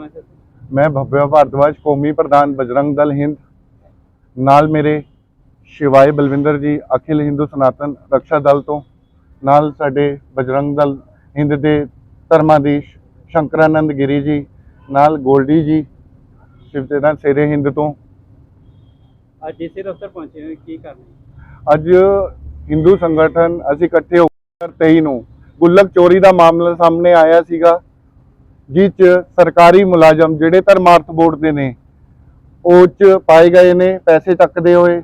Sir? ਮੈਂ ਭव्य ਭਾਰਦਵਾਜ ਕੌਮੀ ਪ੍ਰਧਾਨ ਬਜਰੰਗ ਦਲ ਹਿੰਦ। ਨਾਲ ਮੇਰੇ ਸ਼ਿਵਾਏ ਬਲਵਿੰਦਰ ਜੀ ਅਖਿਲ ਹਿੰਦੂ ਸਨਾਤਨ ਰਕਸ਼ਾ ਦਲ ਤੋਂ। ਨਾਲ ਸਾਡੇ ਬਜਰੰਗ ਦਲ ਹਿੰਦ ਦੇ ਧਰਮਾਧੀਸ਼ ਸ਼ੰਕਰਾਨੰਦ ਗਿਰੀ ਜੀ ਨਾਲ ਗੋਲਡੀ ਜੀ ਸ਼ਿਵ ਸੇਨਾ ਸੇਰੇ ਹਿੰਦ ਤੋਂ। ਅੱਜ ਡੀਸੀ ਦਫ਼ਤਰ ਪਹੁੰਚੇ ਹੋ ਕੀ ਕਰਨਾ ਅੱਜ ਹਿੰਦੂ ਸੰਗਠਨ ਅਸੀਂ ਇਕੱਠੇ ਹੋ ਕੇ 23 ਨੂੰ ਗੁੱਲਕ ਚੋਰੀ ਦਾ ਮਾਮਲਾ ਸਾਹਮਣੇ ਆਇਆ ਸੀਗਾ। ਜਿਸ 'ਚ ਸਰਕਾਰੀ ਮੁਲਾਜ਼ਮ ਜਿਹੜੇ ਧਰਮਾਰਥ ਬੋਰਡ ਦੇ ਨੇ, ਉਹ 'ਚ ਪਾਏ ਗਏ ਨੇ, ਪੈਸੇ ਚੱਕਦੇ ਹੋਏ।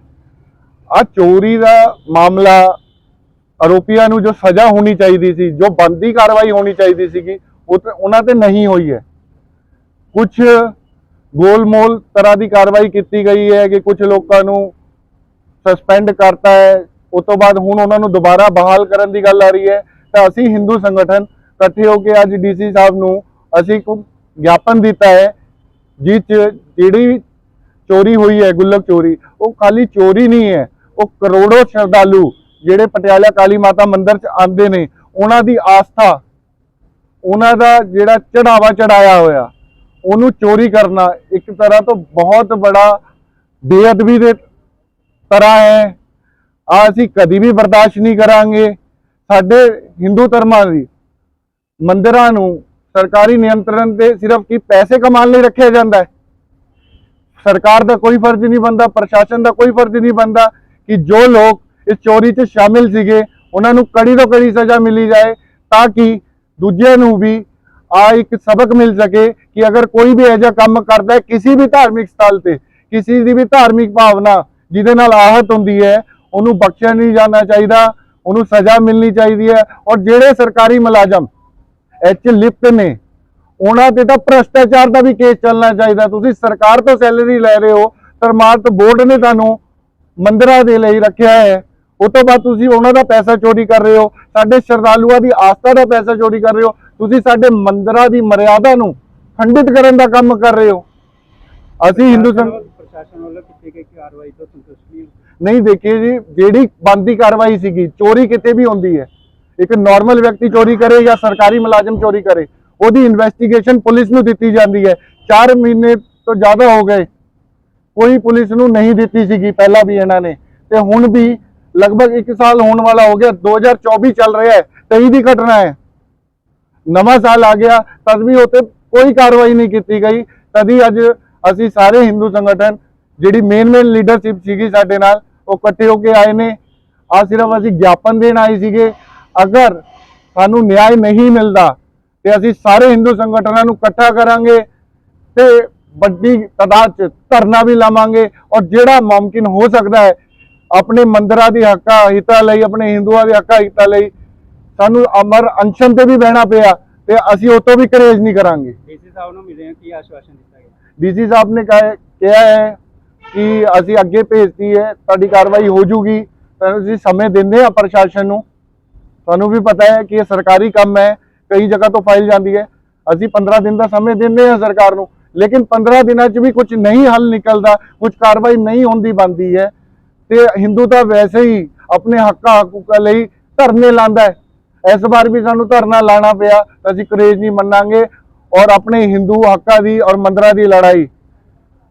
ਆ ਚੋਰੀ ਦਾ ਮਾਮਲਾ ਆਰੋਪੀਆਂ ਨੂੰ ਜੋ ਸਜ਼ਾ ਹੋਣੀ ਚਾਹੀਦੀ ਸੀ, ਜੋ ਬੰਦੀ ਕਾਰਵਾਈ ਹੋਣੀ ਚਾਹੀਦੀ ਸੀਗੀ, ਉਹ ਤੇ ਉਹਨਾਂ ਤੇ ਨਹੀਂ ਹੋਈ ਹੈ। ਕੁਝ ਗੋਲਮੋਲ ਤਰ੍ਹਾਂ ਦੀ ਕਾਰਵਾਈ ਕੀਤੀ ਗਈ ਹੈ ਕਿ ਕੁਝ ਲੋਕਾਂ ਨੂੰ ਸਸਪੈਂਡ ਕਰਤਾ ਹੈ। ਉਸ ਤੋਂ ਬਾਅਦ ਹੁਣ ਉਹਨਾਂ ਨੂੰ ਦੁਬਾਰਾ ਬਹਾਲ ਕਰਨ ਦੀ ਗੱਲ ਆ ਰਹੀ ਹੈ। ਤਾਂ ਅਸੀਂ ਹਿੰਦੂ ਸੰਗਠਨ ਇਕੱਠੇ ਹੋ ਕੇ ਅੱਜ ਡੀਸੀ ਸਾਹਿਬ ਨੂੰ ਅਸੀਂ ਇੱਕ ਗਿਆਪਨ ਦਿੱਤਾ ਹੈ, ਜਿਸ 'ਚ ਜਿਹੜੀ ਚੋਰੀ ਹੋਈ ਹੈ, ਗੁੱਲਕ ਚੋਰੀ, ਉਹ ਖਾਲੀ ਚੋਰੀ ਨਹੀਂ ਹੈ, ਉਹ ਕਰੋੜੋ ਸ਼ਰਧਾਲੂ ਜਿਹੜੇ ਪਟਿਆਲਾ ਕਾਲੀ ਮਾਤਾ ਮੰਦਿਰ 'ਚ ਆਉਂਦੇ ਨੇ, ਉਹਨਾਂ ਦੀ ਆਸਥਾ, ਉਹਨਾਂ ਦਾ ਜਿਹੜਾ ਚੜਾਵਾ ਚੜਾਇਆ ਹੋਇਆ, ਉਹਨੂੰ ਚੋਰੀ ਕਰਨਾ ਇੱਕ ਤਰ੍ਹਾਂ ਤੋਂ ਬਹੁਤ ਬੜਾ ਬੇਅਦਬੀ ਦੇ ਤਰ੍ਹਾਂ ਹੈ। ਆ ਅਸੀਂ ਕਦੀ ਵੀ ਬਰਦਾਸ਼ਤ ਨਹੀਂ ਕਰਾਂਗੇ। ਸਾਡੇ ਹਿੰਦੂ ਧਰਮਾਂ ਦੀ ਮੰਦਿਰਾਂ ਨੂੰ ਸਰਕਾਰੀ ਨਿਯੰਤਰਣ ਤੇ ਸਿਰਫ ਕਿ ਪੈਸੇ ਕਮਾਉਣ ਲਈ ਰੱਖਿਆ ਜਾਂਦਾ ਹੈ। ਸਰਕਾਰ ਦਾ ਕੋਈ ਫਰਜ਼ ਨਹੀਂ ਬਣਦਾ, ਪ੍ਰਸ਼ਾਸਨ ਦਾ ਕੋਈ ਫਰਜ਼ ਨਹੀਂ ਬਣਦਾ ਕਿ ਜੋ ਲੋਕ ਇਸ ਚੋਰੀ 'ਚ ਸ਼ਾਮਿਲ ਸੀਗੇ, ਉਹਨਾਂ ਨੂੰ ਕੜੀ ਤੋਂ ਕੜੀ ਸਜ਼ਾ ਮਿਲੀ ਜਾਏ ਤਾਂ ਕਿ ਦੂਜਿਆਂ ਨੂੰ ਵੀ ਆ ਇੱਕ ਸਬਕ ਮਿਲ ਸਕੇ ਕਿ ਅਗਰ ਕੋਈ ਵੀ ਅਜਿਹਾ ਕੰਮ ਕਰਦਾ ਹੈ, ਕਿਸੇ ਵੀ ਧਾਰਮਿਕ ਸਥਲ ਤੇ, ਕਿਸੇ ਦੀ ਵੀ ਧਾਰਮਿਕ ਭਾਵਨਾ ਜਿਹਦੇ ਨਾਲ ਆਹਤ ਹੁੰਦੀ ਹੈ, ਉਹਨੂੰ ਬਖਸ਼ਿਆ ਨਹੀਂ ਜਾਣਾ ਚਾਹੀਦਾ, ਉਹਨੂੰ ਸਜ਼ਾ ਮਿਲਣੀ ਚਾਹੀਦੀ ਹੈ ਔਰ ਜਿਹੜੇ ਸਰਕਾਰੀ ਮੁਲਾਜ਼ਮ ਐਚ ਲਿਪਤ ਨੇ। ਉਹਨਾਂ ਤੇ ਤਾਂ ਭ੍ਰਸ਼ਟਾਚਾਰ ਦਾ ਵੀ ਕੇਸ ਚੱਲਣਾ ਚਾਹੀਦਾ। ਤੁਸੀਂ ਸਰਕਾਰ ਤੋਂ ਸੈਲਰੀ ਲੈ ਰਹੇ ਹੋ ਧਰਮਾਰਥ ਬੋਰਡ ਨੇ ਤੁਹਾਨੂੰ ਮੰਦਿਰਾਂ ਦੇ ਲਈ ਰੱਖਿਆ ਹੈ। ਉਹ ਤੋਂ ਬਾਅਦ ਤੁਸੀਂ ਉਹਨਾਂ ਦਾ ਪੈਸਾ ਚੋਰੀ ਕਰ ਰਹੇ ਹੋ। ਸਾਡੇ ਸ਼ਰਧਾਲੂਆਂ ਦੀ ਆਸਥਾ ਦਾ ਪੈਸਾ ਚੋਰੀ ਕਰ ਰਹੇ ਹੋ। ਤੁਸੀਂ ਸਾਡੇ ਮੰਦਿਰਾਂ ਦੀ ਮਰਿਆਦਾ ਨੂੰ ਖੰਡਿਤ ਕਰਨ ਦਾ ਕੰਮ ਕਰ ਰਹੇ ਹੋ। ਅਸੀਂ ਹਿੰਦੂ ਪ੍ਰਸ਼ਾਸਨ ਵੱਲੋਂ ਕੀਤੀ ਗਈ ਕਾਰਵਾਈ ਤੋਂ ਸੰਤੁਸ਼ਟ ਨਹੀਂ? ਨਹੀਂ ਦੇਖੀਏ ਜੀ ਜਿਹੜੀ ਬੰਦੀ ਕਾਰਵਾਈ ਸੀਗੀ ਚੋਰੀ ਕਿਤੇ ਵੀ ਹੁੰਦੀ ਹੈ। ਇੱਕ ਨਾਰਮਲ ਵਿਅਕਤੀ ਚੋਰੀ ਕਰੇ ਜਾਂ ਸਰਕਾਰੀ ਮੁਲਾਜ਼ਮ ਚੋਰੀ ਕਰੇ, ਉਹਦੀ ਇਨਵੈਸਟੀਗੇਸ਼ਨ ਪੁਲਿਸ ਨੂੰ ਦਿੱਤੀ ਜਾਂਦੀ ਹੈ। 4 ਮਹੀਨੇ ਤੋਂ ਜ਼ਿਆਦਾ ਹੋ ਗਏ, ਕੋਈ ਪੁਲਿਸ ਨੂੰ ਨਹੀਂ ਦਿੱਤੀ ਸੀਗੀ ਪਹਿਲਾਂ ਵੀ ਇਹਨਾਂ ਨੇ। ਤੇ ਹੁਣ ਵੀ ਲਗਭਗ 1 ਸਾਲ ਹੋਣ ਵਾਲਾ ਹੋ ਗਿਆ 2024 ਚੱਲ ਰਿਹਾ ਹੈ 23 ਦੀ ਘਟਨਾ ਹੈ। ਨਵਾਂ ਸਾਲ ਆ ਗਿਆ, ਤਦ ਵੀ ਉਤੇ ਕੋਈ ਕਾਰਵਾਈ ਨਹੀਂ ਕੀਤੀ ਗਈ। ਤਦੀ ਅੱਜ ਅਸੀਂ ਸਾਰੇ ਹਿੰਦੂ ਸੰਗਠਨ, ਜਿਹੜੀ ਮੇਨ ਮੇਨ ਲੀਡਰਸ਼ਿਪ ਸੀਗੀ ਸਾਡੇ ਨਾਲ, ਉਹ ਇਕੱਠੇ ਹੋ ਕੇ ਆਏ ਨੇ। ਆ ਸਿਰਫ ਅਸੀਂ ਗਿਆਪਨ ਦੇਣ ਆਏ ਸੀਗੇ। ਅਗਰ ਸਾਨੂੰ ਨਿਆਂ ਨਹੀਂ ਮਿਲਦਾ ਤੇ ਅਸੀਂ ਸਾਰੇ ਹਿੰਦੂ ਸੰਗਠਨਾਂ ਨੂੰ ਇਕੱਠਾ ਕਰਾਂਗੇ ਤੇ ਵੱਡੀ ਤਾਦਾਦ ਚ ਧਰਨਾ ਵੀ ਲਾਵਾਂਗੇ ਔਰ ਜਿਹੜਾ ਮੁਮਕਿਨ ਹੋ ਸਕਦਾ ਹੈ ਆਪਣੇ ਮੰਦਿਰਾਂ ਦੀ ਹੱਕਾਂ ਹਿੱਤਾਂ ਲਈ ਆਪਣੇ ਹਿੰਦੂਆਂ ਦੇ ਹੱਕਾਂ ਹਿੱਤਾਂ ਲਈ ਸਾਨੂੰ ਅਮਰ ਅਨਸ਼ਨ ਤੇ ਵੀ ਬਹਿਣਾ ਪਿਆ ਤੇ ਅਸੀਂ ਉਹ ਤੋਂ ਵੀ ਕਰੇਜ ਨਹੀਂ ਕਰਾਂਗੇ। ਡੀਸੀ ਸਾਹਿਬ ਨੂੰ ਮਿਲੇ ਕੀ ਆਸ਼ਵਾਸਨ ਦਿੱਤਾ ਗਿਆ? ਡੀਸੀ ਸਾਹਿਬ ਨੇ ਕਹਾ ਹੈ ਕਿ ਅਸੀਂ ਅੱਗੇ ਭੇਜਤੀ ਹੈ ਤੁਹਾਡੀ ਕਾਰਵਾਈ ਹੋ ਜੂਗੀ ਅਸੀਂ ਸਮੇਂ ਦਿੰਦੇ ਆ ਪ੍ਰਸ਼ਾਸਨ ਨੂੰ। ਤੁਹਾਨੂੰ ਵੀ ਪਤਾ ਹੈ ਕਿ ਇਹ ਸਰਕਾਰੀ ਕੰਮ ਹੈ, ਕਈ ਜਗ੍ਹਾ ਤੋਂ ਫਾਈਲ ਜਾਂਦੀ ਹੈ। ਅਸੀਂ 15 ਦਿਨ ਦਾ ਸਮੇਂ ਦਿੰਦੇ ਹਾਂ ਸਰਕਾਰ ਨੂੰ, ਲੇਕਿਨ 15 ਦਿਨਾਂ 'ਚ ਵੀ ਕੁਝ ਨਹੀਂ ਹੱਲ ਨਿਕਲਦਾ ਕੁਝ ਕਾਰਵਾਈ ਨਹੀਂ ਹੁੰਦੀ ਬੰਦੀ ਹੈ। ਤੇ ਹਿੰਦੂ ਤਾਂ ਵੈਸੇ ਹੀ ਆਪਣੇ ਹੱਕਾਂ ਹਕੂਕਾਂ ਲਈ ਧਰਨੇ ਲਾਉਂਦਾ ਹੈ। ਇਸ ਵਾਰ ਵੀ ਸਾਨੂੰ ਧਰਨਾ ਲਾਣਾ ਪਿਆ, ਤਾਂ ਅਸੀਂ ਕਰੇਜ ਨਹੀਂ ਮੰਨਾਂਗੇ। ਔਰ ਆਪਣੇ ਹਿੰਦੂ ਹੱਕਾਂ ਦੀ ਔਰ ਮੰਦਰਾਂ ਦੀ ਲੜਾਈ,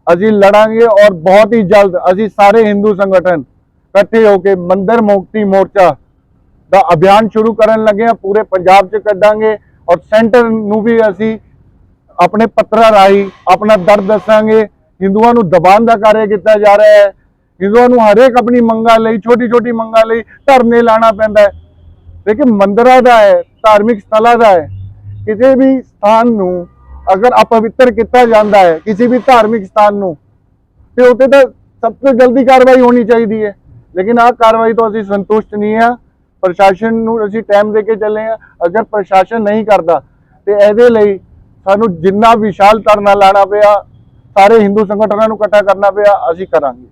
ਅਸੀਂ ਲੜਾਂਗੇ ਔਰ ਬਹੁਤ ਹੀ ਜਲਦ ਅਸੀਂ ਸਾਰੇ ਹਿੰਦੂ ਸੰਗਠਨ ਇਕੱਠੇ ਹੋ ਕੇ ਮੰਦਰ ਮੁਕਤੀ ਮੋਰਚਾ ਦਾ ਅਭਿਆਨ ਸ਼ੁਰੂ ਕਰਨ ਲੱਗੇ ਆ ਪੂਰੇ ਪੰਜਾਬ 'ਚ ਕੱਢਾਂਗੇ ਔਰ ਸੈਂਟਰ ਨੂੰ ਵੀ ਅਸੀਂ ਆਪਣੇ ਪੱਤਰਾਂ ਰਾਹੀਂ ਆਪਣਾ ਦਰਦ ਦੱਸਾਂਗੇ। ਹਿੰਦੂਆਂ ਨੂੰ ਦਬਾਉਣ ਦਾ ਕਾਰਜ ਕੀਤਾ ਜਾ ਰਿਹਾ ਹੈ। ਹਿੰਦੂਆਂ ਨੂੰ ਹਰੇਕ ਆਪਣੀ ਮੰਗਾਂ ਲਈ ਛੋਟੀ ਛੋਟੀ ਮੰਗਾਂ ਲਈ ਧਰਨੇ ਲਾਣਾ ਪੈਂਦਾ ਹੈ। ਲੇਕਿਨ ਮੰਦਰਾਂ ਦਾ ਹੈ, ਧਾਰਮਿਕ ਸਥਲਾਂ ਦਾ ਹੈ। ਕਿਸੇ ਵੀ ਸਥਾਨ ਨੂੰ ਅਗਰ ਅਪਵਿੱਤਰ ਕੀਤਾ ਜਾਂਦਾ ਹੈ, ਕਿਸੇ ਵੀ ਧਾਰਮਿਕ ਸਥਾਨ ਨੂੰ, ਤੇ ਉੱਤੇ ਤਾਂ ਸਭ ਤੋਂ ਜਲਦੀ ਕਾਰਵਾਈ ਹੋਣੀ ਚਾਹੀਦੀ ਹੈ। ਲੇਕਿਨ ਆਹ ਕਾਰਵਾਈ ਤੋਂ ਅਸੀਂ ਸੰਤੁਸ਼ਟ ਨਹੀਂ ਆ ਪ੍ਰਸ਼ਾਸਨ ਨੂੰ ਅਸੀਂ ਟਾਈਮ ਦੇ ਕੇ ਚੱਲੇ ਆ ਅਗਰ ਪ੍ਰਸ਼ਾਸਨ ਨਹੀਂ ਕਰਦਾ, ਤੇ ਇਹਦੇ ਲਈ ਸਾਨੂੰ ਜਿੰਨਾ ਵਿਸ਼ਾਲ ਧਰਨਾ ਲਾਣਾ ਪਿਆ, ਸਾਰੇ ਹਿੰਦੂ ਸੰਗਠਨਾਂ ਨੂੰ ਇਕੱਠਾ ਕਰਨਾ ਪਿਆ, ਅਸੀਂ ਕਰਾਂਗੇ।